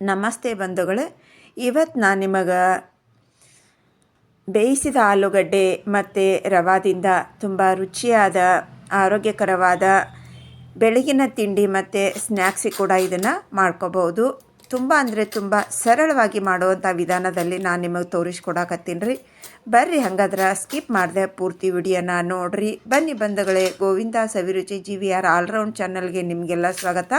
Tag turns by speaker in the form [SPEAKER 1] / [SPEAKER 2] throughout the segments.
[SPEAKER 1] ನಮಸ್ತೆ ಬಂಧುಗಳೇ ಇವತ್ತು ನಾನು ನಿಮಗೆ ಬೇಯಿಸಿದ ಆಲೂಗಡ್ಡೆ ಮತ್ತು ರವಾದಿಂದ ತುಂಬ ರುಚಿಯಾದ, ಆರೋಗ್ಯಕರವಾದ ಬೆಳಗಿನ ತಿಂಡಿ ಮತ್ತು ಸ್ನ್ಯಾಕ್ಸಿಗೆ ಕೂಡ ಇದನ್ನು ಮಾಡ್ಕೋಬೋದು ತುಂಬ ಅಂದರೆ ತುಂಬ ಸರಳವಾಗಿ ಮಾಡುವಂಥ ವಿಧಾನದಲ್ಲಿ ನಾನು ನಿಮಗೆ ತೋರಿಸ್ಕೊಡಕತ್ತೀನಿ ರೀ. ಬರ್ರಿ ಹಂಗಾದ್ರೆ ಸ್ಕಿಪ್ ಮಾಡಿದೆ ಪೂರ್ತಿ ವಿಡಿಯೋನ ನೋಡ್ರಿ. ಬನ್ನಿ ಬಂಧುಗಳೇ, Govinda Saviruchi G V R allround ಚಾನಲ್ಗೆ ನಿಮಗೆಲ್ಲ ಸ್ವಾಗತ.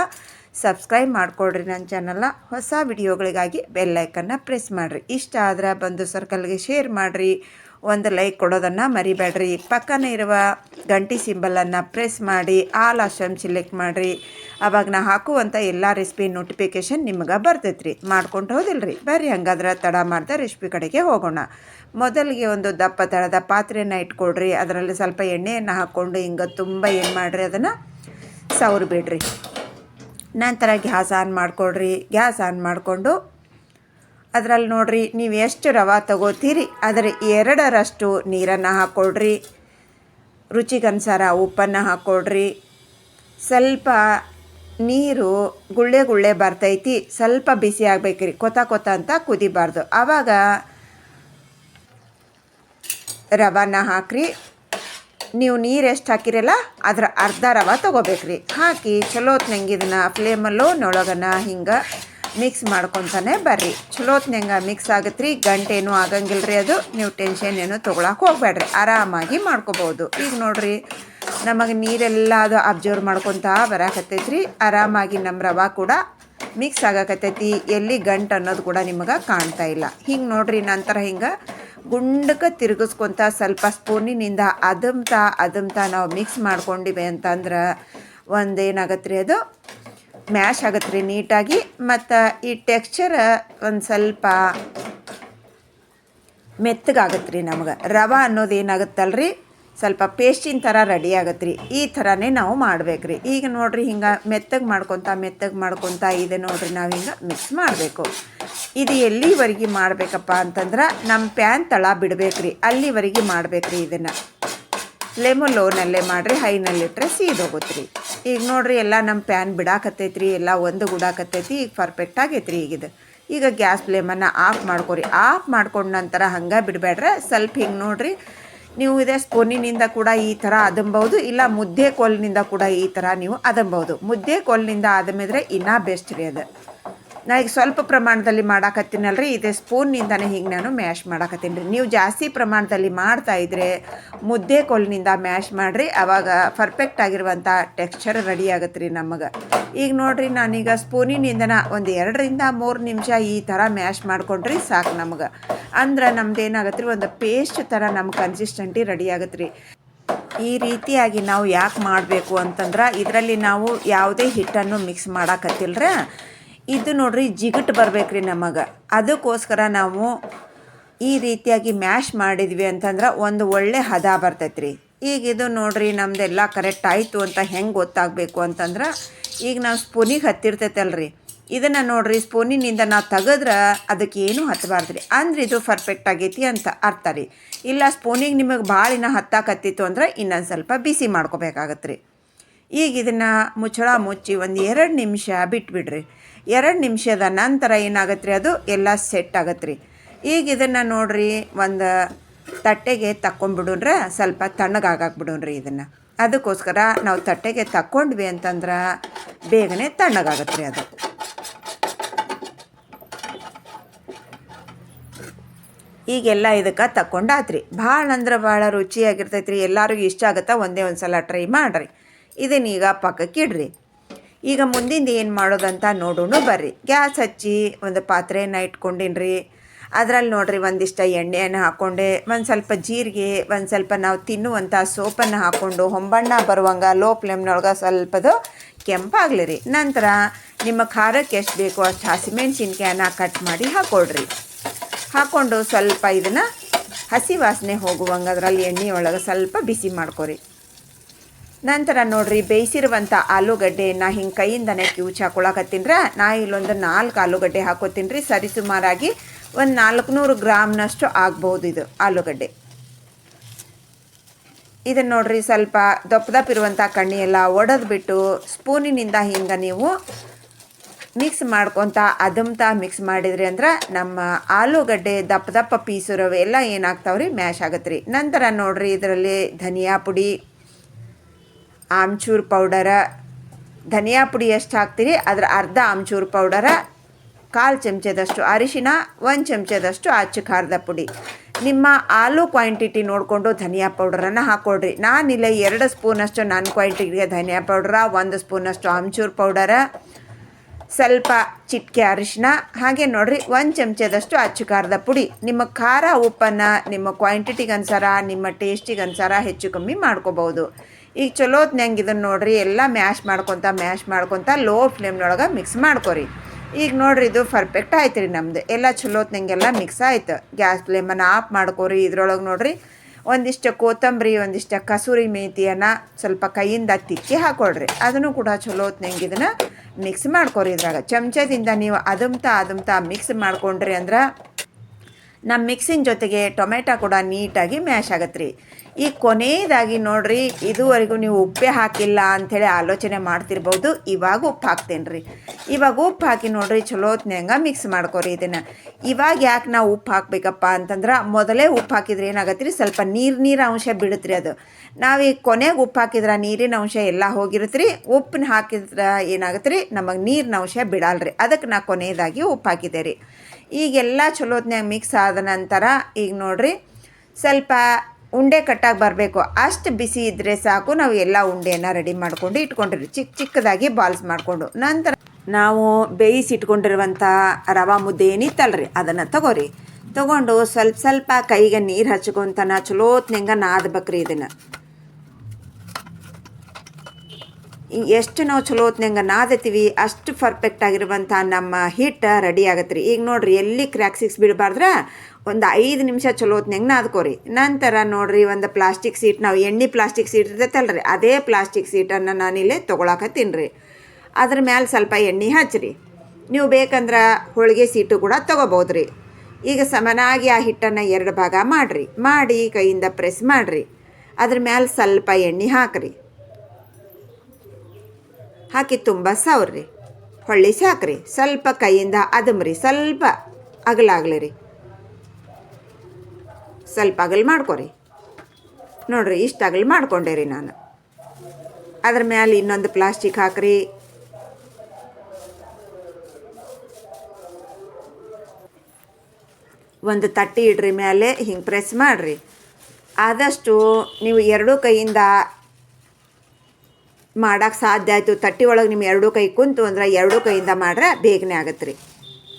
[SPEAKER 1] ಸಬ್ಸ್ಕ್ರೈಬ್ ಮಾಡಿಕೊಡ್ರಿ ನನ್ನ ಚಾನಲ್ನ ಹೊಸ ವಿಡಿಯೋಗಳಿಗಾಗಿ ಬೆಲ್ಲೈಕನ್ನು ಪ್ರೆಸ್ ಮಾಡಿರಿ. ಇಷ್ಟ ಆದ್ರೆ ಬಂದು ಸರ್ಕಲ್ಗೆ ಶೇರ್ ಮಾಡಿರಿ. ಒಂದು ಲೈಕ್ ಕೊಡೋದನ್ನು ಮರಿಬೇಡ್ರಿ. ಪಕ್ಕನ ಇರುವ ಗಂಟಿ ಸಿಂಬಲನ್ನು ಪ್ರೆಸ್ ಮಾಡಿ ಆಲ್ ಆಪ್ಷನ್ ಸಿಲೆಕ್ಟ್ ಮಾಡಿರಿ. ಅವಾಗ ನಾ ಹಾಕುವಂಥ ಎಲ್ಲ ರೆಸಿಪಿ ನೋಟಿಫಿಕೇಶನ್ ನಿಮ್ಗೆ ಬರ್ತೈತ್ರಿ. ಮಾಡ್ಕೊಂಡು ಹೋದಿಲ್ರಿ. ಬರ್ರಿ ಹಂಗಾದ್ರೆ ತಡ ಮಾಡ್ದೆ ರೆಸಿಪಿ ಕಡೆಗೆ ಹೋಗೋಣ. ಮೊದಲಿಗೆ ಒಂದು ದಪ್ಪ ತಳದ ಪಾತ್ರೆಯನ್ನು ಇಟ್ಕೊಡ್ರಿ. ಅದರಲ್ಲಿ ಸ್ವಲ್ಪ ಎಣ್ಣೆಯನ್ನು ಹಾಕ್ಕೊಂಡು ಹಿಂಗೆ ತುಂಬ ಏನು ಮಾಡಿರಿ ಅದನ್ನು ಸವ್ರು ಬಿಡ್ರಿ. ನಂತರ ಗ್ಯಾಸ್ ಆನ್ ಮಾಡಿಕೊಡ್ರಿ ಗ್ಯಾಸ್ ಆನ್ ಮಾಡಿಕೊಂಡು ಅದರಲ್ಲಿ ನೋಡ್ರಿ, ನೀವು ಎಷ್ಟು ರವೆ ತಗೋತೀರಿ, ಅದರ ಎರಡರಷ್ಟು ನೀರನ್ನು ಹಾಕ್ಕೊಡ್ರಿ ರುಚಿಗನುಸಾರ ಉಪ್ಪನ್ನು ಹಾಕ್ಕೊಡ್ರಿ ಸ್ವಲ್ಪ ನೀರು ಗುಳ್ಳೆ ಗುಳ್ಳೆ ಬರ್ತೈತಿ, ಸ್ವಲ್ಪ ಬಿಸಿ ಆಗ್ಬೇಕ್ರಿ, ಕೊತ ಕೊತ ಅಂತ ಕುದಿಬಾರ್ದು. ಆವಾಗ ರವಾನ ಹಾಕ್ರಿ ನೀವು ನೀರು ಎಷ್ಟು ಹಾಕಿರಲ್ಲ ಅದ್ರ ಅರ್ಧ ರವ ತೊಗೋಬೇಕ್ರಿ. ಹಾಕಿ ಚಲೋತ್ನಂಗೆ ಫ್ಲೇಮಲ್ಲೂ ನೊಳಗನ ಹಿಂಗೆ ಮಿಕ್ಸ್ ಮಾಡ್ಕೊತಾನೆ ಬರ್ರಿ. ಚಲೋತ್ನಂಗೆ ಮಿಕ್ಸ್ ಆಗತ್ತೆ ರೀ ಗಂಟೇನು ಆಗಂಗಿಲ್ಲ ರೀ ಅದು, ನೀವು ಟೆನ್ಷನ್ ಏನು ತೊಗೊಳಕ್ಕೆ ಹೋಗ್ಬೇಡ್ರಿ ಆರಾಮಾಗಿ ಮಾಡ್ಕೋಬೋದು. ಈಗ ನೋಡ್ರಿ, ನಮಗೆ ನೀರೆಲ್ಲ ಅದು ಅಬ್ಸರ್ವ್ ಮಾಡ್ಕೊತಾ ಬರಕತ್ತೈತ್ರಿ. ಆರಾಮಾಗಿ ನಮ್ಮ ರವೆ ಕೂಡ ಮಿಕ್ಸ್ ಆಗಕತ್ತೈತಿ. ಎಲ್ಲಿ ಗಂಟು ಅನ್ನೋದು ಕೂಡ ನಿಮಗೆ ಕಾಣ್ತಾ ಇಲ್ಲ. ಹಿಂಗೆ ನೋಡ್ರಿ ನಂತರ ಹಿಂಗೆ ಗುಂಡಕ್ಕೆ ತಿರುಗಿಸ್ಕೊಂತ ಸ್ವಲ್ಪ ಸ್ಪೂನಿನಿಂದ ಅದಮ್ತಾ ಅದಮ್ತಾ ನಾವು ಮಿಕ್ಸ್ ಮಾಡ್ಕೊಂಡಿವೆ ಅಂತಂದ್ರೆ ಒಂದೇನಾಗತ್ತೆ ರೀ ಅದು? ಮ್ಯಾಶ್ ಆಗತ್ತೆ ರೀ ನೀಟಾಗಿ. ಮತ್ತು ಈ ಟೆಕ್ಸ್ಚರ್ ಒಂದು ಸ್ವಲ್ಪ ಮೆತ್ತಗಾಗತ್ತೆ ರೀ ನಮಗೆ. ರವೆ ಅನ್ನೋದು ಏನಾಗುತ್ತಲ್ರಿ? ಸ್ವಲ್ಪ ಪೇಸ್ಟಿನ ಥರ ರೆಡಿ ಆಗತ್ತೆ ರೀ ಈ ಥರನೇ ನಾವು ಮಾಡ್ಬೇಕು ರೀ ಈಗ ನೋಡಿರಿ ಹಿಂಗೆ ಮೆತ್ತಗೆ ಮಾಡ್ಕೊತ ಮೆತ್ತಗೆ ಮಾಡ್ಕೊತ, ಇದೆ ನೋಡಿರಿ ನಾವು ಹಿಂಗೆ ಮಿಕ್ಸ್ ಮಾಡಬೇಕು. ಇದು ಎಲ್ಲಿವರೆಗೆ ಮಾಡಬೇಕಪ್ಪ ಅಂತಂದ್ರೆ ನಮ್ಮ ಪ್ಯಾನ್ ತಳ ಬಿಡಬೇಕು ರೀ ಅಲ್ಲಿವರೆಗೆ ಮಾಡ್ಬೇಕು ರೀ ಇದನ್ನು. ಫ್ಲೇಮು ಲೋನಲ್ಲೇ ಮಾಡಿರಿ ಹೈನಲ್ಲಿಟ್ರೆ ಸೀದೋಗುತ್ತೆ ರೀ ಈಗ ನೋಡಿರಿ ಎಲ್ಲ ನಮ್ಮ ಪ್ಯಾನ್ ಬಿಡಾಕತ್ತೈತಿ ರೀ ಎಲ್ಲ ಒಂದು ಗುಡಾಕತ್ತೈತಿ, ಈಗ ಪರ್ಫೆಕ್ಟ್ ಆಗೈತೆ ರೀ ಈಗಿದು ಈಗ ಗ್ಯಾಸ್ ಫ್ಲೇಮನ್ನು ಆಫ್ ಮಾಡ್ಕೊರಿ. ಆಫ್ ಮಾಡ್ಕೊಂಡ ನಂತರ ಹಂಗೆ ಬಿಡಬೇಡ್ರೆ. ಸ್ವಲ್ಪ ಹಿಂಗೆ ನೋಡ್ರಿ ನೀವು ಇದೇ ಸ್ಪೂನಿನಿಂದ ಕೂಡ ಈ ಥರ ಅದಂಬೌದು, ಇಲ್ಲ ಮುದ್ದೆ ಕೋಲಿನಿಂದ ಕೂಡ ಈ ಥರ ನೀವು ಅದಂಬೋದು. ಮುದ್ದೆ ಕೋಲಿನಿಂದ ಆದಮೇಲೆ ಇನ್ನೂ ಬೆಸ್ಟ್ ರೀ ಅದು. ನಾ ಈಗ ಸ್ವಲ್ಪ ಪ್ರಮಾಣದಲ್ಲಿ ಮಾಡಾಕತ್ತೀನಲ್ರಿ, ಇದೇ ಸ್ಪೂನ್ನಿಂದನೇ ಹಿಂಗೆ ನಾನು ಮ್ಯಾಶ್ ಮಾಡಾಕತ್ತೀನಿ ರೀ ನೀವು ಜಾಸ್ತಿ ಪ್ರಮಾಣದಲ್ಲಿ ಮಾಡ್ತಾ ಇದ್ರೆ ಮುದ್ದೆ ಕೋಲಿನಿಂದ ಮ್ಯಾಶ್ ಮಾಡಿರಿ ಆವಾಗ ಪರ್ಫೆಕ್ಟ್ ಆಗಿರುವಂಥ ಟೆಕ್ಸ್ಚರ್ ರೆಡಿ ಆಗುತ್ತೆ ರೀ ನಮಗೆ. ಈಗ ನೋಡಿರಿ, ನಾನೀಗ ಸ್ಪೂನಿನಿಂದನ ಒಂದು ಎರಡರಿಂದ ಮೂರು ನಿಮಿಷ ಈ ಥರ ಮ್ಯಾಶ್ ಮಾಡ್ಕೊಂಡ್ರಿ ಸಾಕು ನಮಗೆ. ಅಂದ್ರೆ ನಮ್ದು ಏನಾಗತ್ತೆ ರೀ ಒಂದು ಪೇಸ್ಟ್ ಥರ ನಮ್ಮ ಕನ್ಸಿಸ್ಟೆಂಟಿ ರೆಡಿ ಆಗತ್ತೆ ರೀ ಈ ರೀತಿಯಾಗಿ ನಾವು ಯಾಕೆ ಮಾಡಬೇಕು ಅಂತಂದ್ರೆ, ಇದರಲ್ಲಿ ನಾವು ಯಾವುದೇ ಹಿಟ್ಟನ್ನು ಮಿಕ್ಸ್ ಮಾಡಾಕತ್ತಿಲ್ರ ಇದು ನೋಡ್ರಿ ಜಿಗಟ್ ಬರ್ಬೇಕ್ರಿ ನಮಗೆ. ಅದಕ್ಕೋಸ್ಕರ ನಾವು ಈ ರೀತಿಯಾಗಿ ಮ್ಯಾಶ್ ಮಾಡಿದ್ವಿ ಅಂತಂದ್ರೆ ಒಂದು ಒಳ್ಳೆ ಹದ ಬರ್ತೈತೆ ರೀ ಈಗ ಇದು ನೋಡ್ರಿ ನಮ್ಮದೆಲ್ಲ ಕರೆಕ್ಟ್ ಆಯಿತು ಅಂತ ಹೆಂಗೆ ಗೊತ್ತಾಗಬೇಕು ಅಂತಂದ್ರೆ ಈಗ ನಾವು ಸ್ಪೂನಿಗೆ ಹತ್ತಿರ್ತೈತಲ್ರಿ. ಇದನ್ನು ನೋಡ್ರಿ ಸ್ಪೂನಿನಿಂದ ನಾವು ತೆಗೆದ್ರೆ ಅದಕ್ಕೆ ಏನೂ ಹತ್ತಬಾರ್ದು ರೀ ಅಂದ್ರೆ ಇದು ಪರ್ಫೆಕ್ಟ್ ಆಗೈತಿ ಅಂತ ಅರ್ಥ ರೀ. ಇಲ್ಲ ಸ್ಪೂನಿಗೆ ನಿಮಗೆ ಭಾಳ ಇನ್ನು ಹತ್ತಾಕತ್ತಿತ್ತು ಅಂದ್ರೆ ಇನ್ನೊಂದು ಸ್ವಲ್ಪ ಬಿಸಿ ಮಾಡ್ಕೋಬೇಕಾಗತ್ತೆ ರೀ ಈಗ ಇದನ್ನು ಮುಚ್ಚಳ ಮುಚ್ಚಿ ಒಂದು ಎರಡು ನಿಮಿಷ ಬಿಟ್ಬಿಡ್ರಿ. ಎರಡು ನಿಮಿಷದ ನಂತರ ಏನಾಗತ್ತೆ ರೀ ಅದು? ಎಲ್ಲ ಸೆಟ್ ಆಗತ್ತೆ ರೀ ಈಗ ಇದನ್ನು ನೋಡ್ರಿ, ಒಂದು ತಟ್ಟೆಗೆ ತಕ್ಕೊಂಡ್ಬಿಡೋಣ್ರ ಸ್ವಲ್ಪ ತಣ್ಣಗಾಗಾಕ್ಬಿಡೋಣ್ರಿ ಇದನ್ನು. ಅದಕ್ಕೋಸ್ಕರ ನಾವು ತಟ್ಟೆಗೆ ತಕ್ಕೊಂಡ್ವಿ ಅಂತಂದ್ರೆ ಬೇಗನೆ ತಣ್ಣಗಾಗತ್ತೆ ರೀ ಅದು. ಈಗೆಲ್ಲ ಇದಕ್ಕೆ ತಕ್ಕೊಂಡಾತ್ರಿ. ಭಾಳ ಅಂದ್ರೆ ಭಾಳ ರುಚಿಯಾಗಿರ್ತೈತೆ ರೀ ಎಲ್ಲರಿಗೂ ಇಷ್ಟ ಆಗುತ್ತಾ? ಒಂದೇ ಒಂದು ಸಲ ಟ್ರೈ ಮಾಡಿರಿ. ಇದನ್ನೀಗ ಪಕ್ಕಕ್ಕೆ ಇಡ್ರಿ ಈಗ ಮುಂದಿಂದ ಏನು ಮಾಡೋದಂತ ನೋಡೋಣ ಬರ್ರಿ. ಗ್ಯಾಸ್ ಹಚ್ಚಿ ಒಂದು ಪಾತ್ರೆಯನ್ನು ಇಟ್ಕೊಂಡಿನ್ರಿ. ಅದರಲ್ಲಿ ನೋಡ್ರಿ ಒಂದಿಷ್ಟ ಎಣ್ಣೆಯನ್ನು ಹಾಕ್ಕೊಂಡೆ ಒಂದು ಸ್ವಲ್ಪ ಜೀರಿಗೆ, ಒಂದು ಸ್ವಲ್ಪ ನಾವು ತಿನ್ನುವಂಥ ಸೋಪನ್ನು ಹಾಕ್ಕೊಂಡು ಹೊಂಬಣ್ಣ ಬರುವಂಗೆ ಲೋ ಫ್ಲೇಮ್ನೊಳಗೆ ಸ್ವಲ್ಪದು ಕೆಂಪಾಗಲಿ ರೀ ನಂತರ ನಿಮ್ಮ ಖಾರಕ್ಕೆ ಎಷ್ಟು ಬೇಕೋ ಅಷ್ಟು ಹಸಿಮೆಣ್ಸಿನ್ಕಾಯನ್ನ ಕಟ್ ಮಾಡಿ ಹಾಕ್ಕೊಡ್ರಿ ಹಾಕ್ಕೊಂಡು ಸ್ವಲ್ಪ ಇದನ್ನು ಹಸಿ ವಾಸನೆ ಹೋಗುವಂಗೆ ಅದರಲ್ಲಿ ಎಣ್ಣೆ ಒಳಗೆ ಸ್ವಲ್ಪ ಬಿಸಿ ಮಾಡ್ಕೊರಿ. ನಂತರ ನೋಡ್ರಿ ಬೇಯಿಸಿರುವಂಥ ಆಲೂಗಡ್ಡೆಯನ್ನು ಹಿಂಗೆ ಕೈಯಿಂದನೇ ಕ್ಯೂಚ್ ಹಾಕೊಳಕತ್ತೀನ್ರ ನಾ ಇಲ್ಲೊಂದು ನಾಲ್ಕು ಆಲೂಗಡ್ಡೆ ಹಾಕೋತೀನಿ ಸರಿ ಸುಮಾರಾಗಿ ಒಂದು ನಾಲ್ಕುನೂರು ಗ್ರಾಮ್ನಷ್ಟು ಆಗ್ಬೋದು ಇದು ಆಲೂಗಡ್ಡೆ. ಇದನ್ನು ನೋಡ್ರಿ ಸ್ವಲ್ಪ ದಪ್ಪ ದಪ್ಪ ಇರುವಂಥ ಕಣ್ಣಿ ಎಲ್ಲ ಒಡೆದ್ಬಿಟ್ಟು ಸ್ಪೂನಿನಿಂದ ಹಿಂಗೆ ನೀವು ಮಿಕ್ಸ್ ಮಾಡ್ಕೊತ ಅದಮ್ತಾ ಮಿಕ್ಸ್ ಮಾಡಿದ್ರಿ ಅಂದ್ರೆ ನಮ್ಮ ಆಲೂಗಡ್ಡೆ ದಪ್ಪ ದಪ್ಪ ಪೀಸಿರೋವು ಎಲ್ಲ ಏನಾಗ್ತಾವ್ರಿ? ಮ್ಯಾಶ್ ಆಗತ್ತೆ ರೀ ನಂತರ ನೋಡ್ರಿ ಇದರಲ್ಲಿ ಧನಿಯಾ ಪುಡಿ ಆಮ್ಚೂರ್ ಪೌಡರ, ಧನಿಯಾ ಪುಡಿ ಎಷ್ಟು ಹಾಕ್ತೀರಿ ಅದರ ಅರ್ಧ ಆಮ್ಚೂರ್ ಪೌಡರ, ಕಾಲು ಚಮಚದಷ್ಟು ಅರಿಶಿನ, ಒಂದು ಚಮಚದಷ್ಟು ಅಚ್ಚು ಖಾರದ ಪುಡಿ. ನಿಮ್ಮ ಆಲೂ ಕ್ವಾಂಟಿಟಿ ನೋಡಿಕೊಂಡು ಧನಿಯಾ ಪೌಡರನ್ನು ಹಾಕ್ಕೊಡ್ರಿ ನಾನಿಲ್ಲ ಎರಡು ಸ್ಪೂನಷ್ಟು ನನ್ನ ಕ್ವಾಂಟಿಟಿಗೆ ಧನಿಯಾ ಪೌಡರ, ಒಂದು ಸ್ಪೂನಷ್ಟು ಆಮ್ಚೂರ್ ಪೌಡರ, ಸ್ವಲ್ಪ ಚಿಟಿಕೆ ಅರಿಶಿನ. ಹಾಗೆ ನೋಡಿರಿ, ಒಂದು ಚಮಚದಷ್ಟು ಅಚ್ಚು ಖಾರದ ಪುಡಿ. ನಿಮ್ಮ ಖಾರ ಉಪ್ಪನ್ನು ನಿಮ್ಮ ಕ್ವಾಂಟಿಟಿಗನುಸಾರ, ನಿಮ್ಮ ಟೇಸ್ಟಿಗನುಸಾರ ಹೆಚ್ಚು ಕಮ್ಮಿ ಮಾಡ್ಕೋಬೋದು ಈಗ ಚಲೋತ್ನಂಗೆ ಇದನ್ನು ನೋಡ್ರಿ, ಎಲ್ಲ ಮ್ಯಾಶ್ ಮಾಡ್ಕೊತ ಮ್ಯಾಶ್ ಮಾಡ್ಕೊತ, ಲೋ ಫ್ಲೇಮ್ನೊಳಗೆ ಮಿಕ್ಸ್ ಮಾಡ್ಕೊರಿ. ಈಗ ನೋಡ್ರಿ ಇದು ಪರ್ಫೆಕ್ಟ್ ಆಯ್ತು ರೀ ನಮ್ದು. ಎಲ್ಲ ಚಲೋತ್ನಂಗೆಲ್ಲ ಮಿಕ್ಸ್ ಆಯ್ತು. ಗ್ಯಾಸ್ ಫ್ಲೇಮನ್ನು ಆಫ್ ಮಾಡ್ಕೊರಿ ಇದ್ರೊಳಗೆ ನೋಡ್ರಿ. ಒಂದಿಷ್ಟು ಕೊತ್ತಂಬರಿ, ಒಂದಿಷ್ಟು ಕಸೂರಿ ಮೇಥಿಯನ್ನು ಸ್ವಲ್ಪ ಕೈಯಿಂದ ತಿಕ್ಕಿ ಹಾಕೊಳ್ರಿ. ಅದನ್ನು ಕೂಡ ಚಲೋ ಹೊತ್ನಂಗೆ ಇದನ್ನು ಮಿಕ್ಸ್ ಮಾಡ್ಕೊರಿ ಇದ್ರಾಗ. ಚಮಚದಿಂದ ನೀವು ಅದಮ್ತಾ ಅದಮ್ತಾ ಮಿಕ್ಸ್ ಮಾಡ್ಕೊಂಡ್ರಿ ಅಂದ್ರೆ ನಮ್ಮ ಮಿಕ್ಸಿನ ಜೊತೆಗೆ ಟೊಮೆಟೊ ಕೂಡ ನೀಟಾಗಿ ಮ್ಯಾಶ್ ಆಗತ್ತೆ ರೀ ಈ ಕೊನೆಯದಾಗಿ ನೋಡ್ರಿ, ಇದುವರೆಗೂ ನೀವು ಉಪ್ಪೇ ಹಾಕಿಲ್ಲ ಅಂಥೇಳಿ ಆಲೋಚನೆ ಮಾಡ್ತಿರ್ಬೋದು. ಇವಾಗ ಉಪ್ಪು ಹಾಕ್ತೇನೆ ರೀ ಇವಾಗ ಉಪ್ಪು ಹಾಕಿ ನೋಡ್ರಿ, ಚಲೋ ಮಿಕ್ಸ್ ಮಾಡ್ಕೊರಿ ಇದನ್ನು. ಇವಾಗ ಯಾಕೆ ನಾವು ಉಪ್ಪು ಹಾಕಬೇಕಪ್ಪ ಅಂತಂದ್ರೆ, ಮೊದಲೇ ಉಪ್ಪು ಹಾಕಿದ್ರೆ ಏನಾಗತ್ತೆ ರೀ ಸ್ವಲ್ಪ ನೀರು ನೀರು ಅಂಶ ಬಿಡುತ್ತೆ ಅದು. ನಾವು ಈಗ ಕೊನೆಗೆ ಉಪ್ಪು ಹಾಕಿದ್ರೆ ನೀರಿನ ಅಂಶ ಎಲ್ಲ ಹೋಗಿರುತ್ತೆ ರೀ ಉಪ್ಪನ್ನ ಹಾಕಿದ್ರೆ ಏನಾಗುತ್ತೆ ರೀ ನಮಗೆ ನೀರಿನ ಅಂಶ ಬಿಡಲ್ರಿ. ಅದಕ್ಕೆ ನಾ ಕೊನೆಯದಾಗಿ ಉಪ್ಪು ಹಾಕಿದೆ ರೀ ಈಗೆಲ್ಲ ಚಲೋತ್ನ್ಯಾಗ ಮಿಕ್ಸ್ ಆದ ನಂತರ, ಈಗ ನೋಡ್ರಿ, ಸ್ವಲ್ಪ ಉಂಡೆ ಕಟ್ಟಾಗಿ ಬರಬೇಕು. ಅಷ್ಟು ಬಿಸಿ ಇದ್ದರೆ ಸಾಕು. ನಾವು ಎಲ್ಲ ಉಂಡೆಯನ್ನು ರೆಡಿ ಮಾಡಿಕೊಂಡು ಇಟ್ಕೊಂಡಿರಿ. ಚಿಕ್ಕ ಚಿಕ್ಕದಾಗಿ ಬಾಲ್ಸ್ ಮಾಡಿಕೊಂಡು. ನಂತರ ನಾವು ಬೇಯಿಸಿ ಇಟ್ಕೊಂಡಿರುವಂಥ ರವಾ ಮುದ್ದೆ ಏನಿತ್ತಲ್ರಿ? ಅದನ್ನು ತಗೋರಿ. ತಗೊಂಡು ಸ್ವಲ್ಪ ಸ್ವಲ್ಪ ಕೈಗೆ ನೀರು ಹಚ್ಕೊಂತನ ಚಲೋತ್ನಂಗ ನಾದಬೇಕ್ರಿ ಇದನ್ನು. ಎಷ್ಟು ನಾವು ಚಲೋ ಹೊತ್ನಂಗೆ ನಾದತೀವಿ ಅಷ್ಟು ಪರ್ಫೆಕ್ಟ್ ಆಗಿರುವಂಥ ನಮ್ಮ ಹಿಟ್ಟು ರೆಡಿ ಆಗತ್ತೆ ರೀ ಈಗ ನೋಡ್ರಿ, ಎಲ್ಲಿ ಕ್ರ್ಯಾಕ್ಸಿಕ್ಸ್ ಬಿಡಬಾರ್ದ್ರ? ಒಂದು ಐದು ನಿಮಿಷ ಚಲೋ ಹೊತ್ನಂಗೆ ನಾದ್ಕೋರಿ ನಂತರ ನೋಡ್ರಿ ಒಂದು ಪ್ಲಾಸ್ಟಿಕ್ ಸೀಟ್, ನಾವು ಎಣ್ಣೆ ಪ್ಲಾಸ್ಟಿಕ್ ಸೀಟ್ ಇರ್ತೈತಲ್ರಿ, ಅದೇ ಪ್ಲಾಸ್ಟಿಕ್ ಸೀಟನ್ನು ನಾನಿಲ್ಲೇ ತೊಗೊಳಕತ್ತೀನಿ. ರೀ ಅದ್ರ ಮ್ಯಾಲೆ ಸ್ವಲ್ಪ ಎಣ್ಣೆ ಹಚ್ಚಿರಿ ನೀವು ಬೇಕಂದ್ರೆ ಹೋಳಿಗೆ ಸೀಟು ಕೂಡ ತೊಗೋಬೋದು ರೀ ಈಗ ಸಮನಾಗಿ ಆ ಹಿಟ್ಟನ್ನು ಎರಡು ಭಾಗ ಮಾಡಿರಿ. ಮಾಡಿ ಕೈಯಿಂದ ಪ್ರೆಸ್ ಮಾಡಿರಿ. ಅದ್ರ ಮ್ಯಾಲೆ ಸ್ವಲ್ಪ ಎಣ್ಣೆ ಹಾಕ್ರಿ. ಹಾಕಿ ತುಂಬ ಸವ್ರಿ. ಹೊಳ್ಳಿ ಸಾಕ್ರಿ. ಸ್ವಲ್ಪ ಕೈಯಿಂದ ಅದಮ್ರಿ. ಸ್ವಲ್ಪ ಅಗಲಾಗ್ಲಿ ರೀ. ಸ್ವಲ್ಪ ಅಗಲ್ ಮಾಡ್ಕೊರಿ. ನೋಡ್ರಿ, ಇಷ್ಟು ಅಗಲ್ ಮಾಡ್ಕೊಂಡೆ ರೀ ನಾನು. ಅದ್ರ ಮ್ಯಾಲೆ ಇನ್ನೊಂದು ಪ್ಲಾಸ್ಟಿಕ್ ಹಾಕ್ರಿ. ಒಂದು ತಟ್ಟಿ ಇಡ್ರಿ ಮೇಲೆ ಹಿಂಗೆ ಪ್ರೆಸ್ ಮಾಡಿರಿ. ಆದಷ್ಟು ನೀವು ಎರಡೂ ಕೈಯಿಂದ ಮಾಡೋಕ್ಕೆ ಸಾಧ್ಯ ಆಯಿತು, ತಟ್ಟಿ ಒಳಗೆ ನಿಮ್ಮ ಎರಡೂ ಕೈ ಕುಂತು ಅಂದ್ರೆ ಎರಡೂ ಕೈಯಿಂದ ಮಾಡ್ರೆ ಬೇಗನೆ ಆಗತ್ತೆ ರೀ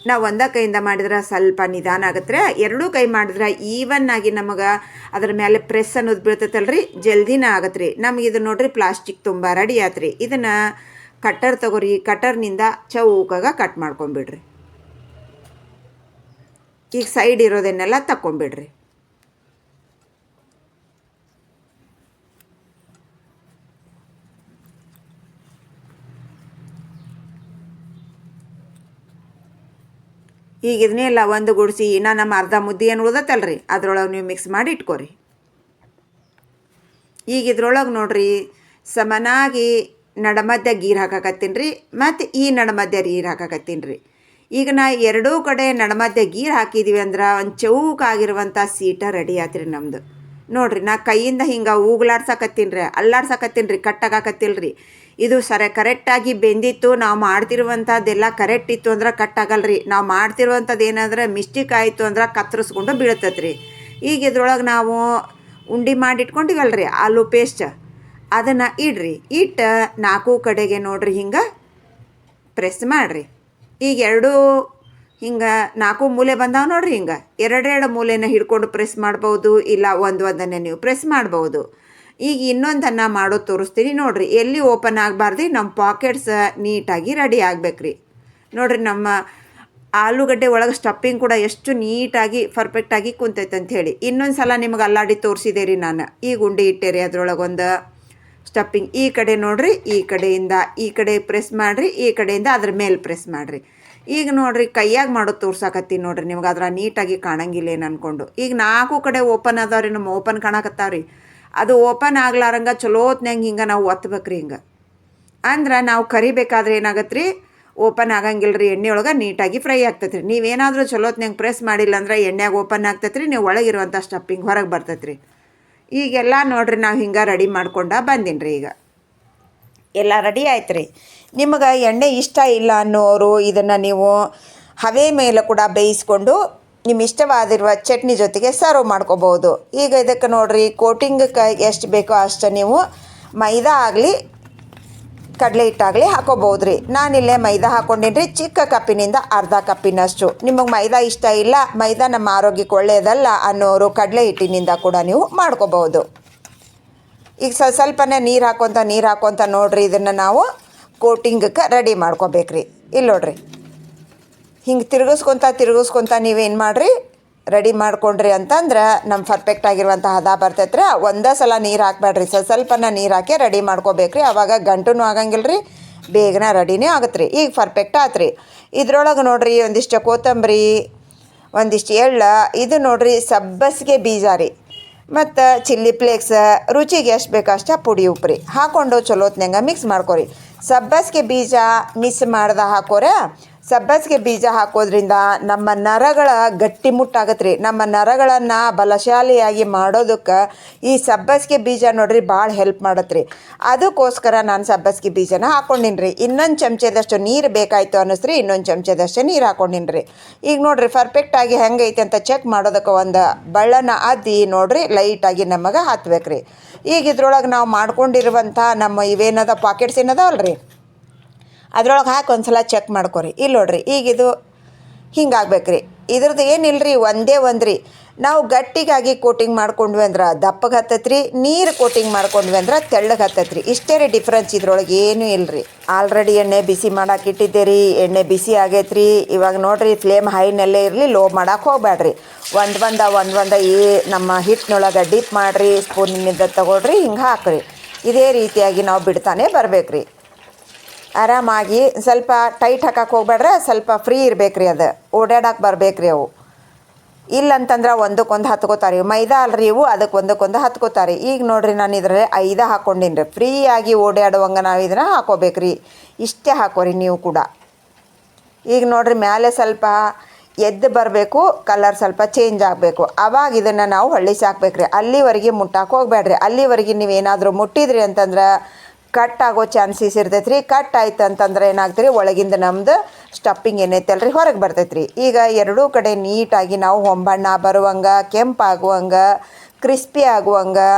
[SPEAKER 1] ನಾವು ಒಂದೇ ಕೈಯಿಂದ ಮಾಡಿದ್ರೆ ಸ್ವಲ್ಪ ನಿಧಾನ ಆಗತ್ತೆ ಎರಡೂ ಕೈ ಮಾಡಿದ್ರೆ ಈವನ್ ಆಗಿ ನಮಗೆ ಅದ್ರ ಮೇಲೆ ಪ್ರೆಸ್ ಅನ್ನೋದು ಬೀಳ್ತೈತಲ್ಲ ರೀ ಜಲ್ದಿನ ಆಗತ್ತೆ ರೀ ನಮ್ಗೆ ಇದು ನೋಡ್ರಿ ಪ್ಲಾಸ್ಟಿಕ್ ತುಂಬ ರೆಡಿ ಆಯ್ತು ರೀ ಇದನ್ನು ಕಟ್ಟರ್ ತಗೋರಿ ಕಟ್ಟರ್ನಿಂದ ಚೌಕಾಗ ಕಟ್ ಮಾಡ್ಕೊಂಬಿಡ್ರಿ ಈಗ ಸೈಡ್ ಇರೋದನ್ನೆಲ್ಲ ತಕ್ಕೊಂಬಿಡ್ರಿ ಈಗ ಇದನ್ನೆಲ್ಲ ಒಂದು ಗುಡಿಸಿ, ಇನ್ನು ನಮ್ಮ ಅರ್ಧ ಮುದ್ದೆ ಏನು ಉಳ್ದತ್ತಲ್ರಿ ಅದ್ರೊಳಗೆ ನೀವು ಮಿಕ್ಸ್ ಮಾಡಿ ಇಟ್ಕೊರಿ. ಈಗ ಇದ್ರೊಳಗೆ ನೋಡ್ರಿ, ಸಮನಾಗಿ ನಡಮಧ್ಯ ಗೀರು ಹಾಕಕತ್ತೀನಿ ರೀ ಮತ್ತು ಈ ನಡಮಧ್ಯ ಗೀರ್ ಹಾಕಕತ್ತೀನಿ ರೀ ಈಗ ನಾ ಎರಡೂ ಕಡೆ ನಡಮಧ್ಯ ಗೀರು ಹಾಕಿದ್ದೀವಿ ಅಂದ್ರೆ ಒಂದು ಚೌಕಾಗಿರುವಂಥ ಸೀಟ ರೆಡಿ ಆತ್ರಿ ನಮ್ಮದು ನೋಡ್ರಿ, ನಾ ಕೈಯಿಂದ ಹಿಂಗೆ ಊಗ್ಲಾಡ್ಸಕತ್ತೀನಿ ರೀ ಅಲ್ಲಾಡ್ಸಕತ್ತೀನಿ ರೀ ಕಟ್ಟಾಗಕತ್ತಿಲ್ಲ ರೀ ಇದು ಸರ ಕರೆಕ್ಟಾಗಿ ಬೆಂದಿತ್ತು, ನಾವು ಮಾಡ್ತಿರುವಂಥದ್ದೆಲ್ಲ ಕರೆಕ್ಟ್ ಇತ್ತು ಅಂದ್ರೆ ಕಟ್ ರೀ ನಾವು ಮಾಡ್ತಿರುವಂಥದ್ದು ಏನಂದ್ರೆ ಮಿಸ್ಟೇಕ್ ಆಯಿತು ಅಂದ್ರೆ ಕತ್ತರಿಸ್ಕೊಂಡು ಬೀಳತ್ತೈತೆ ರೀ ಈಗ ಇದ್ರೊಳಗೆ ನಾವು ಉಂಡೆ ಮಾಡಿಟ್ಕೊಂಡಿವಲ್ಲ ರೀ ಆಲೂ ಪೇಸ್ಟ್. ಅದನ್ನು ಇಡ್ರಿ, ಇಟ್ಟು ನಾಲ್ಕು ಕಡೆಗೆ ನೋಡ್ರಿ ಹಿಂಗೆ ಪ್ರೆಸ್ ಮಾಡಿರಿ. ಈಗ ಎರಡು ಹಿಂಗೆ ನಾಲ್ಕು ಮೂಲೆ ಬಂದಾವೆ ನೋಡ್ರಿ ಹಿಂಗೆ. ಎರಡೆರಡು ಮೂಲೆನ ಹಿಡ್ಕೊಂಡು ಪ್ರೆಸ್ ಮಾಡ್ಬೋದು, ಇಲ್ಲ ಒಂದು ಒಂದನ್ನೇ ನೀವು ಪ್ರೆಸ್ ಮಾಡ್ಬೋದು. ಈಗ ಇನ್ನೊಂದನ್ನು ಮಾಡೋದು ತೋರಿಸ್ತೀನಿ ನೋಡ್ರಿ. ಎಲ್ಲಿ ಓಪನ್ ಆಗಬಾರ್ದು ನಮ್ಮ ಪಾಕೆಟ್ಸ್ ನೀಟಾಗಿ ರೆಡಿ ಆಗ್ಬೇಕ್ರಿ. ನೋಡ್ರಿ ನಮ್ಮ ಆಲೂಗಡ್ಡೆ ಒಳಗೆ ಸ್ಟಫಿಂಗ್ ಕೂಡ ಎಷ್ಟು ನೀಟಾಗಿ ಪರ್ಫೆಕ್ಟಾಗಿ ಕುಂತೈತೆ ಅಂತ ಹೇಳಿ ಇನ್ನೊಂದು ಸಲ ನಿಮಗೆ ಅಲ್ಲಾಡಿ ತೋರಿಸಿದೆ ರೀ ನಾನು. ಈಗ ಗುಂಡಿ ಇಟ್ಟೆ ರೀ ಅದರೊಳಗೊಂದು ಸ್ಟಫಿಂಗ್ ಈ ಕಡೆ ನೋಡ್ರಿ, ಈ ಕಡೆಯಿಂದ ಈ ಕಡೆ ಪ್ರೆಸ್ ಮಾಡಿರಿ, ಈ ಕಡೆಯಿಂದ ಅದ್ರ ಮೇಲೆ ಪ್ರೆಸ್ ಮಾಡಿರಿ. ಈಗ ನೋಡ್ರಿ, ಕೈಯಾಗ ಮಾಡೋದು ತೋರ್ಸಾಕತ್ತೀನಿ ನೋಡ್ರಿ, ನಿಮ್ಗೆ ಅದ್ರ ನೀಟಾಗಿ ಕಾಣಂಗಿಲ್ಲ ಏನು ಅನ್ಕೊಂಡು. ಈಗ ನಾಲ್ಕು ಕಡೆ ಓಪನ್ ಅದಾವ್ರಿ, ನಮ್ಮ ಓಪನ್ ಕಾಣಕತ್ತಾವ್ರಿ. ಅದು ಓಪನ್ ಆಗ್ಲಾರಂಗ ಚಲೋ ಹೊತ್ನಾಗ ಹಿಂಗೆ ನಾವು ಒತ್ತಬೇಕ್ರಿ ಹಿಂಗೆ. ಅಂದ್ರೆ ನಾವು ಕರಿಬೇಕಾದ್ರೆ ಏನಾಗತ್ತೆ ರೀ ಓಪನ್ ಆಗಂಗಿಲ್ಲ ರೀ ಎಣ್ಣೆ ಒಳಗೆ ನೀಟಾಗಿ ಫ್ರೈ ಆಗ್ತೈತೆ ರೀ ನೀವೇನಾದರೂ ಚಲೋತ್ನಾಗ ಪ್ರೆಸ್ ಮಾಡಿಲ್ಲ ಅಂದ್ರೆ ಎಣ್ಣೆಗೆ ಓಪನ್ ಆಗ್ತೈತೆ ರೀ ನೀವು ಒಳಗಿರುವಂಥ ಸ್ಟಪ್ಪಿಂಗ್ ಹೊರಗೆ ಬರ್ತೈತೆ ರೀ ಈಗೆಲ್ಲ ನೋಡ್ರಿ ನಾವು ಹಿಂಗೆ ರೆಡಿ ಮಾಡ್ಕೊಂಡ ಬಂದೀನಿ ರೀ ಈಗ. ಎಲ್ಲ ರೆಡಿ ಆಯ್ತು ರೀ ನಿಮಗೆ ಎಣ್ಣೆ ಇಷ್ಟ ಇಲ್ಲ ಅನ್ನೋರು ಇದನ್ನು ನೀವು ಹವೆ ಮೇಲೆ ಕೂಡ ಬೇಯಿಸ್ಕೊಂಡು ನಿಮ್ಮ ಇಷ್ಟವಾದಿರುವ ಚಟ್ನಿ ಜೊತೆಗೆ ಸರ್ವ್ ಮಾಡ್ಕೋಬೋದು. ಈಗ ಇದಕ್ಕೆ ನೋಡ್ರಿ ಕೋಟಿಂಗಕ್ಕೆ ಎಷ್ಟು ಬೇಕೋ ಅಷ್ಟು ನೀವು ಮೈದಾ ಆಗಲಿ, ಕಡಲೆ ಹಿಟ್ಟಾಗಲಿ ಹಾಕೋಬೋದು ರೀ ನಾನಿಲ್ಲೇ ಮೈದಾ ಹಾಕ್ಕೊಂಡಿನ್ರಿ ಚಿಕ್ಕ ಕಪ್ಪಿನಿಂದ ಅರ್ಧ ಕಪ್ಪಿನಷ್ಟು. ನಿಮಗೆ ಮೈದಾ ಇಷ್ಟ ಇಲ್ಲ, ಮೈದಾ ನಮ್ಮ ಆರೋಗ್ಯಕ್ಕೆ ಒಳ್ಳೆಯದಲ್ಲ ಅನ್ನೋರು ಕಡಲೆ ಹಿಟ್ಟಿನಿಂದ ಕೂಡ ನೀವು ಮಾಡ್ಕೋಬೋದು. ಈಗ ಸ್ವಲ್ಪ ಸ್ವಲ್ಪನೇ ನೀರು ಹಾಕೊತ ನೀರು ಹಾಕೊತ ನೋಡ್ರಿ ಇದನ್ನು ನಾವು. ಕೋಟಿಂಗಕ್ಕೆ ರೆಡಿ ಮಾಡ್ಕೋಬೇಕ್ರಿ. ಇಲ್ಲಿ ನೋಡ್ರಿ. ಹಿಂಗೆ ತಿರುಗಿಸ್ಕೊತ ತಿರುಗಿಸ್ಕೊತ ನೀವೇನು ಮಾಡಿರಿ? ರೆಡಿ ಮಾಡ್ಕೊಂಡ್ರಿ ಅಂತಂದ್ರೆ ನಮ್ಮ ಪರ್ಫೆಕ್ಟ್ ಆಗಿರುವಂಥ ಹದ ಬರ್ತೈತ್ರಿ. ಒಂದೇ ಸಲ ನೀರು ಹಾಕ್ಬೇಡ್ರಿ. ಸ್ವಲ್ಪ ಸ್ವಲ್ಪನ ನೀರು ಹಾಕಿ ರೆಡಿ ಮಾಡ್ಕೋಬೇಕ್ರಿ. ಅವಾಗ ಗಂಟು ಆಗಂಗಿಲ್ಲ ರೀ ಬೇಗನೆ ರೆಡಿನೇ ಆಗತ್ತೆ ರೀ ಈಗ ಪರ್ಫೆಕ್ಟ್ ಆತು ರೀ ಇದ್ರೊಳಗೆ ನೋಡ್ರಿ ಒಂದಿಷ್ಟು ಕೊತ್ತಂಬರಿ, ಒಂದಿಷ್ಟು ಎಳ್ಳ, ಇದು ನೋಡ್ರಿ ಸಬ್ಬಸಿಗೆ ಬೀಜ ರೀ. ಮತ್ತು ಚಿಲ್ಲಿ ಫ್ಲೇಕ್ಸ್ ರುಚಿಗೆ ಎಷ್ಟು ಬೇಕೋ ಅಷ್ಟು ಪುಡಿ ಉಪ್ಪು ರೀ ಹಾಕ್ಕೊಂಡು ಚಲೋತ್ನಂಗೆ ಮಿಕ್ಸ್ ಮಾಡ್ಕೊರಿ. ಸಬ್ಬಸಿಗೆ ಬೀಜ ಮಿಸ್ ಮಾಡ್ದೆ ಹಾಕೋರೆ. ಸಬ್ಬಸಿಗೆ ಬೀಜ ಹಾಕೋದ್ರಿಂದ ನಮ್ಮ ನರಗಳ ಗಟ್ಟಿಮುಟ್ಟಾಗತ್ತೆ ರೀ ನಮ್ಮ ನರಗಳನ್ನು ಬಲಶಾಲಿಯಾಗಿ ಮಾಡೋದಕ್ಕೆ ಈ ಸಬ್ಬಸಿಗೆ ಬೀಜ ನೋಡ್ರಿ ಭಾಳ ಹೆಲ್ಪ್ ಮಾಡತ್ರಿ. ಅದಕ್ಕೋಸ್ಕರ ನಾನು ಸಬ್ಬಸಿಗೆ ಬೀಜನ ಹಾಕ್ಕೊಂಡಿನಿ ಇನ್ನೊಂದು ಚಮಚದಷ್ಟು ನೀರು ಬೇಕಾಯ್ತು ಅನ್ನಿಸ್ರಿ ಇನ್ನೊಂದು ಚಮಚದಷ್ಟು ನೀರು ಹಾಕ್ಕೊಂಡಿನಿ ರೀ ಈಗ ನೋಡ್ರಿ ಪರ್ಫೆಕ್ಟಾಗಿ ಹೆಂಗೈತೆ ಅಂತ ಚೆಕ್ ಮಾಡೋದಕ್ಕೆ ಒಂದು ಬಳ್ಳನ ಅದ್ದಿ ನೋಡ್ರಿ ಲೈಟಾಗಿ ನಮಗೆ ಹತ್ಬೇಕು ರೀ ಈಗ ಇದ್ರೊಳಗೆ ನಾವು ಮಾಡ್ಕೊಂಡಿರುವಂಥ ನಮ್ಮ ಇವೇನದ ಪಾಕೆಟ್ಸ್ ಏನದಾವಲ್ಲ ರೀ ಅದ್ರೊಳಗೆ ಹಾಕಿ ಒಂದು ಸಲ ಚೆಕ್ ಮಾಡ್ಕೊರಿ. ಇಲ್ಲಿ ನೋಡ್ರಿ, ಈಗ ಇದು ಹಿಂಗಾಗ್ಬೇಕು ರೀ ಇದ್ರದ್ದು ಏನಿಲ್ಲ ರೀ ಒಂದೇ ಒಂದು ರೀ ನಾವು ಗಟ್ಟಿಗಾಗಿ ಕೋಟಿಂಗ್ ಮಾಡ್ಕೊಂಡ್ವಿ ಅಂದ್ರೆ ದಪ್ಪಗೆ ಹತ್ತತ್ರಿ, ನೀರು ಕೋಟಿಂಗ್ ಮಾಡ್ಕೊಂಡ್ವಿ ಅಂದ್ರೆ ತೆಳ್ಳಗೆ ಹತ್ತೈತೆ ಇಷ್ಟೇ ರೀ ಡಿಫ್ರೆನ್ಸ್ ಇದ್ರೊಳಗೆ ಏನೂ ಇಲ್ಲ ರೀ ಆಲ್ರೆಡಿ ಎಣ್ಣೆ ಬಿಸಿ ಮಾಡಕ್ಕೆ ಇಟ್ಟಿದ್ದೆ ರೀ ಎಣ್ಣೆ ಬಿಸಿ ಆಗೈತೆ ರೀ ಇವಾಗ ನೋಡ್ರಿ ಫ್ಲೇಮ್ ಹೈನಲ್ಲೇ ಇರಲಿ ಲೋ ಮಾಡಕ್ಕೆ ಹೋಗ್ಬೇಡ್ರಿ ಒಂದು ಒಂದ ಒಂದು ಒಂದ ಈ ನಮ್ಮ ಹಿಟ್ಟಿನೊಳಗೆ ಡಿಪ್ ಮಾಡಿರಿ ಸ್ಪೂನಿನಿಂದ ತಗೊಳ್ರಿ, ಹಿಂಗೆ ಹಾಕ್ರಿ. ಇದೇ ರೀತಿಯಾಗಿ ನಾವು ಬಿಡ್ತಾನೆ ಬರ್ಬೇಕು ಆರಾಮಾಗಿ ಸ್ವಲ್ಪ ಟೈಟ್ ಹಾಕಕ್ಕೆ ಹೋಗ್ಬೇಡ್ರೆ ಸ್ವಲ್ಪ ಫ್ರೀ ಇರಬೇಕ್ರಿ ಅದು. ಓಡಾಡಕ್ಕೆ ಬರಬೇಕ್ರಿ ಅವು. ಇಲ್ಲಂತಂದ್ರೆ ಒಂದಕ್ಕೊಂದು ಹತ್ಕೋತಾರೆ. ಮೈದಾ ಅಲ್ರಿ ಇವು ಅದಕ್ಕೆ ಒಂದಕ್ಕೊಂದು ಹತ್ಕೋತಾರೆ. ಈಗ ನೋಡ್ರಿ ನಾನು ಇದರಲ್ಲಿ ಐದ ಹಾಕ್ಕೊಂಡಿನಿ ರೀ ಫ್ರೀಯಾಗಿ ಓಡಾಡುವಂಗೆ ನಾವು ಇದನ್ನು ಹಾಕೋಬೇಕ್ರಿ. ಇಷ್ಟೇ ಹಾಕೋರಿ ನೀವು ಕೂಡ. ಈಗ ನೋಡ್ರಿ ಮೇಲೆ ಸ್ವಲ್ಪ ಎದ್ದು ಬರಬೇಕು ಕಲರ್ ಸ್ವಲ್ಪ ಚೇಂಜ್ ಆಗಬೇಕು. ಅವಾಗ ಇದನ್ನು ನಾವು ಹೊಳ್ಳಿಸಿ ಹಾಕ್ಬೇಕು ರೀ ಅಲ್ಲಿವರೆಗೆ ಮುಟ್ಟಕ್ಕೆ ಹೋಗ್ಬೇಡ್ರಿ. ಅಲ್ಲಿವರೆಗೆ ನೀವೇನಾದರೂ ಮುಟ್ಟಿದ್ರಿ ಅಂತಂದ್ರೆ ಕಟ್ ಆಗೋ ಚಾನ್ಸಸ್ ಇರ್ತೈತೆ ರೀ ಕಟ್ ಆಯ್ತು ಅಂತಂದ್ರೆ ಏನಾಗ್ತದೆ ಒಳಗಿಂದ ನಮ್ದು ಸ್ಟಪ್ಪಿಂಗ್ ಏನೈತಲ್ಲ ರೀ ಹೊರಗೆ ಬರ್ತೈತೆ ರೀ ಈಗ ಎರಡೂ ಕಡೆ ನೀಟಾಗಿ ನಾವು ಹೊಂಬಣ್ಣ ಬರುವಂಗೆ ಕೆಂಪಾಗುವಂಗೆ ಕ್ರಿಸ್ಪಿ ಆಗುವಂಗೆ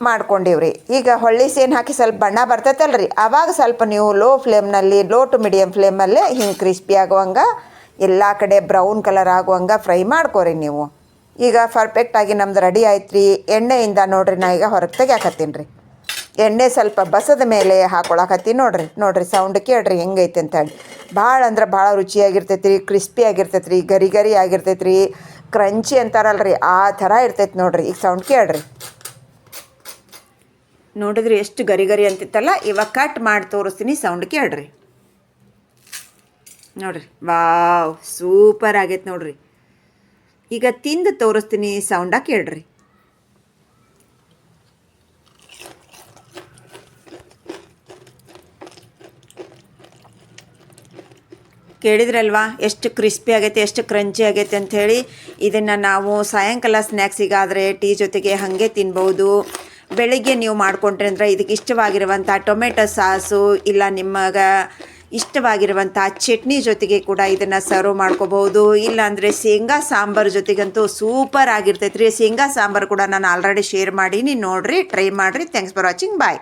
[SPEAKER 1] ಮಾಡ್ಕೊಂಡಿವ್ರಿ. ಈಗ ಹೊಳ್ಳಿ ಸೇನ್ ಹಾಕಿ ಸ್ವಲ್ಪ ಬಣ್ಣ ಬರ್ತೈತಲ್ಲ ರೀ ಆವಾಗ ಸ್ವಲ್ಪ ನೀವು ಲೋ ಫ್ಲೇಮ್ನಲ್ಲಿ ಲೋ ಟು ಮೀಡಿಯಮ್ ಫ್ಲೇಮಲ್ಲೇ ಹಿಂಗೆ ಕ್ರಿಸ್ಪಿ ಆಗುವಂಗೆ, ಎಲ್ಲ ಕಡೆ ಬ್ರೌನ್ ಕಲರ್ ಆಗುವಂಗೆ ಫ್ರೈ ಮಾಡ್ಕೋರಿ ನೀವು. ಈಗ ಪರ್ಫೆಕ್ಟಾಗಿ ನಮ್ದು ರೆಡಿ ಆಯ್ತು ರೀ ಎಣ್ಣೆಯಿಂದ ನೋಡ್ರಿ ನಾ ಈಗ ಹೊರಗೆ ತೆಗ್ಯಾಕತ್ತೀನಿ ರೀ. ಎಣ್ಣೆ ಸ್ವಲ್ಪ ಬಸದ ಮೇಲೆ ಹಾಕೊಳಕತ್ತೀನಿ ನೋಡ್ರಿ. ನೋಡ್ರಿ ಸೌಂಡ್ ಕೇಳ್ರಿ ಹೆಂಗೈತೆ ಅಂತೇಳಿ ಭಾಳ ಅಂದ್ರೆ ಭಾಳ ರುಚಿಯಾಗಿರ್ತೈತೆ ರೀ ಕ್ರಿಸ್ಪಿ ಆಗಿರ್ತೈತೆ ರೀ ಗರಿ ಗರಿ ಆಗಿರ್ತೈತೆ ರೀ ಕ್ರಂಚಿ ಅಂತಾರಲ್ಲ ರೀ ಆ ಥರ ಇರ್ತೈತೆ ನೋಡ್ರಿ. ಈಗ ಸೌಂಡ್ ಕೇಳ್ರಿ. ನೋಡಿದ್ರಿ ಎಷ್ಟು ಗರಿ ಗರಿ ಅಂತಿತ್ತಲ್ಲ, ಇವಾಗ ಕಟ್ ಮಾಡಿ ತೋರಿಸ್ತೀನಿ ಸೌಂಡ್ ಕೇಳ್ರಿ. ನೋಡ್ರಿ ವಾವ್ ಸೂಪರ್ ಆಗೈತೆ ನೋಡ್ರಿ. ಈಗ ತಿಂದು ತೋರಿಸ್ತೀನಿ ಸೌಂಡ ಕೇಳ್ರಿ. ಕೇಳಿದ್ರಲ್ವಾ? ಎಷ್ಟು ಕ್ರಿಸ್ಪಿ ಆಗೈತೆ, ಎಷ್ಟು ಕ್ರಂಚಿ ಆಗೈತೆ ಅಂಥೇಳಿ ಇದನ್ನು ನಾವು ಸಾಯಂಕಾಲ ಸ್ನ್ಯಾಕ್ಸಿಗಾದರೆ ಟೀ ಜೊತೆಗೆ ಹಾಗೆ ತಿನ್ಬೋದು ಬೆಳಿಗ್ಗೆ ನೀವು ಮಾಡ್ಕೊಂಡ್ರೆ ಅಂದ್ರೆ ಇದಕ್ಕೆ ಇಷ್ಟವಾಗಿರುವಂಥ ಟೊಮೆಟೊ ಸಾಸು ಇಲ್ಲ ನಿಮಗೆ ಇಷ್ಟವಾಗಿರುವಂಥ ಚಟ್ನಿ ಜೊತೆಗೆ ಕೂಡ ಇದನ್ನು ಸರ್ವ್ ಮಾಡ್ಕೋಬಹುದು. ಇಲ್ಲಾಂದರೆ ಶೇಂಗಾ ಸಾಂಬಾರು ಜೊತೆಗಂತೂ ಸೂಪರ್ ಆಗಿರ್ತೈತೆ ರೀ ಶೇಂಗಾ ಸಾಂಬಾರು ಕೂಡ ನಾನು ಆಲ್ರೆಡಿ ಶೇರ್ ಮಾಡೀನಿ. ನೋಡಿರಿ ಟ್ರೈ ಮಾಡಿರಿ. Thanks for watching bye